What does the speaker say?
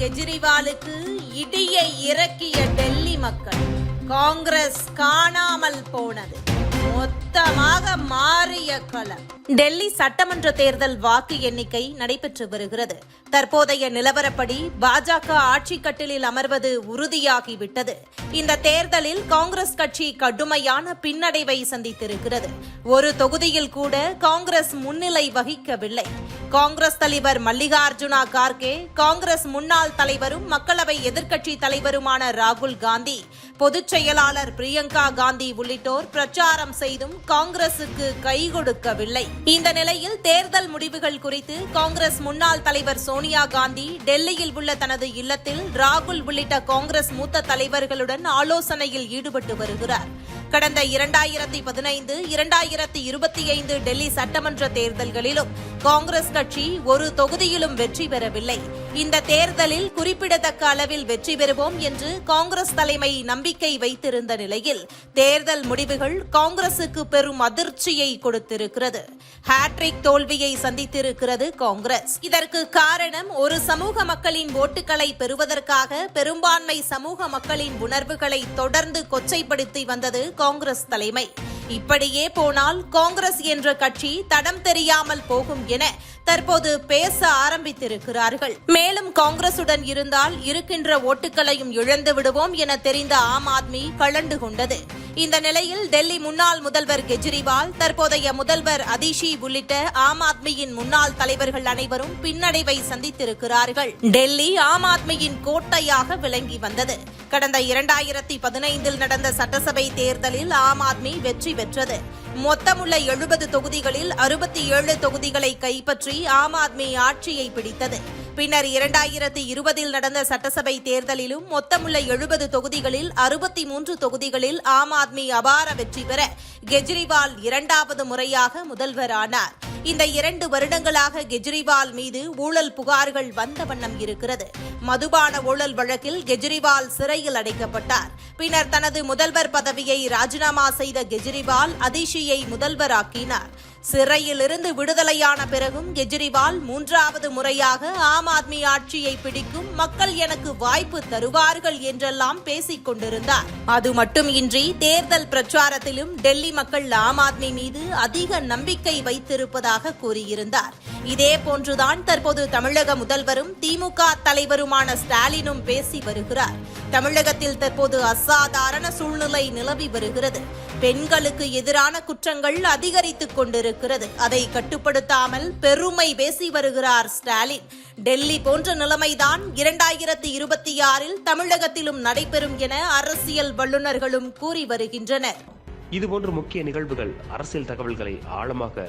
கெஜ்ரிவாலுக்கு இடியை இறக்கிய டெல்லி மக்கள் காங்கிரஸ் காணாமல் போனது. மொத்தமாக மாறிய களம் டெல்லி சட்டமன்ற தேர்தல் வாக்கு எண்ணிக்கை நடைபெற்று வருகிறது. தற்போதைய நிலவரப்படி பாஜக ஆட்சி கட்டிலில் அமர்வது உறுதியாகிவிட்டது. இந்த தேர்தலில் காங்கிரஸ் கட்சி கடுமையான பின்னடைவை சந்தித்திருக்கிறது. ஒரு தொகுதியில் கூட காங்கிரஸ் முன்னிலை வகிக்கவில்லை. காங்கிரஸ் தலைவர் மல்லிகார்ஜுனா கார்கே காங்கிரஸ் முன்னாள் தலைவரும் மக்களவை எதிர்க்கட்சி தலைவருமான ராகுல் காந்தி பொதுச் செயலாளர் பிரியங்கா காந்தி உள்ளிட்டோர் பிரச்சாரம் செய்தும் காங்கிரசுக்கு கை கொடுக்கவில்லை. இந்த நிலையில் தேர்தல் முடிவுகள் குறித்து காங்கிரஸ் முன்னாள் தலைவர் சோனியா காந்தி டெல்லியில் உள்ள தனது இல்லத்தில் ராகுல் உள்ளிட்ட காங்கிரஸ் மூத்த தலைவர்களுடன் ஆலோசனையில் ஈடுபட்டு வருகிறார். கடந்த இரண்டாயிரத்தி பதினைந்து இரண்டாயிரத்தி இருபத்தி ஐந்து டெல்லி சட்டமன்ற தேர்தல்களிலும் காங்கிரஸ் கட்சி ஒரு தொகுதியிலும் வெற்றி பெறவில்லை. இந்த தேர்தலில் குறிப்பிடத்தக்க அளவில் வெற்றி பெறுவோம் என்று காங்கிரஸ் தலைமை நம்பிக்கை வைத்திருந்த நிலையில் தேர்தல் முடிவுகள் காங்கிரசுக்கு பெரும் அதிர்ச்சியை கொடுத்திருக்கிறது. ஹாட்ரிக் தோல்வியை சந்தித்திருக்கிறது காங்கிரஸ். இதற்கு காரணம் ஒரு சமூக மக்களின் ஓட்டுகளை பெறுவதற்காக பெரும்பான்மை சமூக மக்களின் உணர்வுகளை தொடர்ந்து கொச்சைப்படுத்தி வந்தது காங்கிரஸ் தலைமை. இப்படியே போனால் காங்கிரஸ் என்ற கட்சி தடம் தெரியாமல் போகும் என தற்போது பேச ஆரம்பித்திருக்கிறார்கள். மேலும் காங்கிரசுடன் இருந்தால் இருக்கின்ற ஓட்டுகளையும் இழந்து விடுவோம் என தெரிந்த ஆம் ஆத்மி கலண்டு கொண்டது. இந்த நிலையில் டெல்லி முன்னாள் முதல்வர் கெஜ்ரிவால் தற்போதைய முதல்வர் அதிஷி உள்ளிட்ட ஆம் ஆத்மியின் முன்னாள் தலைவர்கள் அனைவரும் பின்னடைவை சந்தித்திருக்கிறார்கள். டெல்லி ஆம் ஆத்மியின் கோட்டையாக விளங்கி வந்தது. கடந்த இரண்டாயிரத்தி பதினைந்தில் நடந்த சட்டசபை தேர்தலில் ஆம் ஆத்மி வெற்றி பெற்றது. மொத்தமுள்ள எழுபது தொகுதிகளில் அறுபத்தி ஏழு தொகுதிகளை கைப்பற்றி ஆம் ஆத்மி ஆட்சியை பிடித்தது. பின்னர் இரண்டாயிரத்தி இருபதில் நடந்த சட்டசபை தேர்தலிலும் மொத்தமுள்ள எழுபது தொகுதிகளில் அறுபத்தி மூன்று தொகுதிகளில் ஆம் ஆத்மி அபார வெற்றி பெற கெஜ்ரிவால் இரண்டாவது முறையாக முதல்வரானார் இந்த இரண்டு வருடங்களாக கெஜ்ரிவால் மீது ஊழல் புகார்கள் வந்த வண்ணம் இருக்கிறது. மதுபான ஊழல் வழக்கில் கெஜ்ரிவால் சிறையில் அடைக்கப்பட்டார். பின்னர் தனது முதல்வர் பதவியை ராஜினாமா செய்த கெஜ்ரிவால் அதிஷியை முதல்வராக்கினார். சிறையிலிருந்து விடுதலையான பிறகும் கெஜ்ரிவால் மூன்றாவது முறையாக ஆம் ஆத்மி ஆட்சியை பிடிக்கும் மக்கள் எனக்கு வாய்ப்பு தருவார்கள் என்றெல்லாம் பேசிக் கொண்டிருந்தார். அது மட்டுமின்றி தேர்தல் பிரச்சாரத்திலும் டெல்லி மக்கள் ஆம் ஆத்மி மீது அதிக நம்பிக்கை வைத்திருப்பதாக கூறியிருந்தார். இதே போன்றுதான் தற்போது தமிழக முதல்வரும் திமுக தலைவருமான ஸ்டாலினும் பேசி வருகிறார். தமிழகத்தில் தற்போது அசாதாரண சூழ்நிலை நிலவி வருகிறது. பெண்களுக்கு எதிரான குற்றங்கள் அதிகரித்துக் கொண்டிருக்கிறது. அதை கட்டுப்படுத்தாமல் பெருமை பேசி வருகிறார் ஸ்டாலின். டெல்லி போன்ற நிலைமைதான் இரண்டாயிரத்தி இருபத்தி ஆறில் தமிழகத்திலும் நடைபெறும் என அரசியல் வல்லுநர்களும் கூறி வருகின்றனர். இதுபோன்ற முக்கிய நிகழ்வுகள் அரசியல் தகவல்களை ஆழமாக